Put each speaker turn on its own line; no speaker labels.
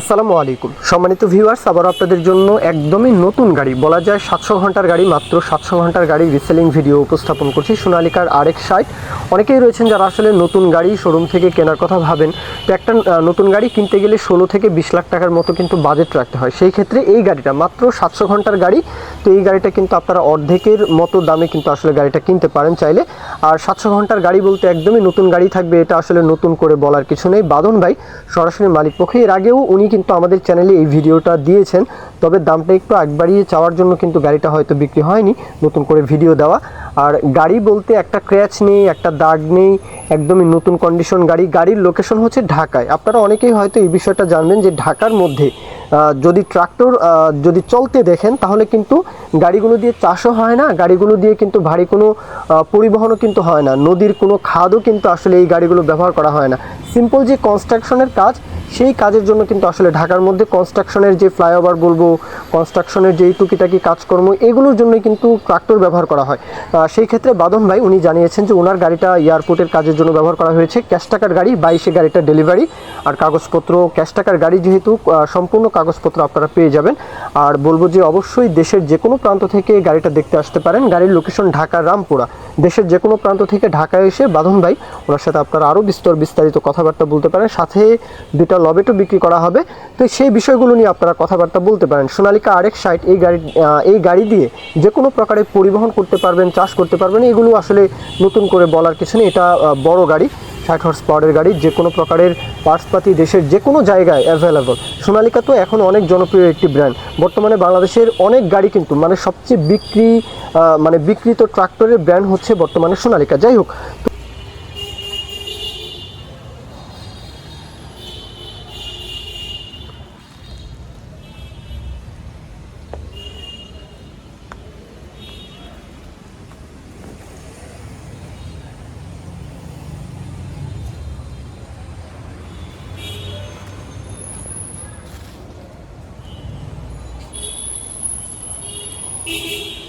আসসালামু আলাইকুম। সম্মানিত ভিউয়ার্স আবার আপনাদের জন্য একদমই নতুন গাড়ি, বলা যায় সাতশো ঘণ্টার গাড়ি, মাত্র সাতশো ঘণ্টার গাড়ি রিসেলিং ভিডিও উপস্থাপন করছি সোনালিকার আরেক সাইট। অনেকেই রয়েছেন যারা আসলে নতুন গাড়ি শোরুম থেকে কেনার কথা ভাবেন। একটা নতুন গাড়ি কিনতে গেলে ষোলো থেকে বিশ লাখ টাকার মতো কিন্তু বাজেট রাখতে হয়। সেই ক্ষেত্রে এই গাড়িটা, মাত্র সাতশো ঘণ্টার গাড়ি, তো এই গাড়িটা কিন্তু আপনারা অর্ধেকের মতো দামে কিন্তু আসলে গাড়িটা কিনতে পারেন চাইলে। আর সাতশো ঘণ্টার গাড়ি বলতে একদমই নতুন গাড়ি থাকবে, এটা আসলে নতুন করে বলার কিছু নেই। বাদন ভাই সরাসরি মালিক পক্ষে, এর আগেও উনি কিন্তু আমাদের চ্যানেলে এই ভিডিওটা দিয়েছেন, তবে দামটা একটু একবারিয়ে চাওয়ার জন্য কিন্তু গাড়িটা হয়তো বিক্রি হয়নি, নতুন করে ভিডিও দেওয়া। আর গাড়ি বলতে একটা ক্র্যাচ নেই, একটা দাগ নেই, একদমই নতুন কন্ডিশন গাড়ি। গাড়ির লোকেশন হচ্ছে ঢাকায়। আপনারা অনেকেই হয়তো এই বিষয়টা জানবেন যে ঢাকার মধ্যে যদি ট্রাক্টর যদি চলতে দেখেন, তাহলে কিন্তু গাড়িগুলো দিয়ে চাষও হয় না, গাড়িগুলো দিয়ে কিন্তু ভারী কোনো পরিবহনও কিন্তু হয় না। নদীর কোনো খাদও কিন্তু আসলে এই গাড়িগুলো ব্যবহার করা হয় না। সিম্পল যে কনস্ট্রাকশনের কাজ সেই কাজের জন্য কিন্তু আসলে ঢাকার মধ্যে কনস্ট্রাকশনের যে ফ্লাইওভার বলব কনস্ট্রাকশনের যেই টুকিটাকি কাজকর্ম, এগুলোর জন্যই কিন্তু ট্রাক্টর ব্যবহার করা হয়। সেই ক্ষেত্রে বাদন ভাই উনি জানিয়েছেন যে ওনার গাড়িটা এয়ারপোর্টের কাজের জন্য ব্যবহার করা হয়েছে। ক্যাশ টাকার গাড়ি, বাইশে গাড়িটা ডেলিভারি আর কাগজপত্র ক্যাশ টাকার গাড়ি যেহেতু সম্পূর্ণ কাগজপত্র আপনারা পেয়ে যাবেন। আর বলব যে অবশ্যই দেশের যে কোনো প্রান্ত থেকে গাড়িটা দেখতে আসতে পারেন। গাড়ির লোকেশন ঢাকা, রামপুরা। দেশের যে কোনো প্রান্ত থেকে ঢাকায় এসে বাঁধন ভাই, ওনার সাথে আপনারা আরও বিস্তর বিস্তারিত কথাবার্তা বলতে পারেন। সাথে দুটা লবেটও বিক্রি করা হবে। তো সেই বিষয়গুলো নিয়ে আপনারা কথাবার্তা বলতে পারেন। সোনালিকা আরেক সাইট এই গাড়ি এই গাড়ি দিয়ে যে কোনো প্রকারে পরিবহন করতে পারবেন, চাষ করতে পারবেন, এগুলো আসলে নতুন করে বলার কিছু নেই। এটা বড় গাড়ি। ষাট হর্স পাওয়ারের গাড়ি, যে কোনো প্রকারের পার্টসপাতি দেশের যে কোনো জায়গায় অ্যাভেলেবল সোনালিকা তো এখন অনেক জনপ্রিয় একটি ব্র্যান্ড বর্তমানে বাংলাদেশের অনেক গাড়ি কিন্তু মানে সবচেয়ে বিক্রি মানে বিক্রিত ট্রাক্টরের ব্র্যান্ড হচ্ছে বর্তমানে সোনালিকা। যাই হোক Beep beep.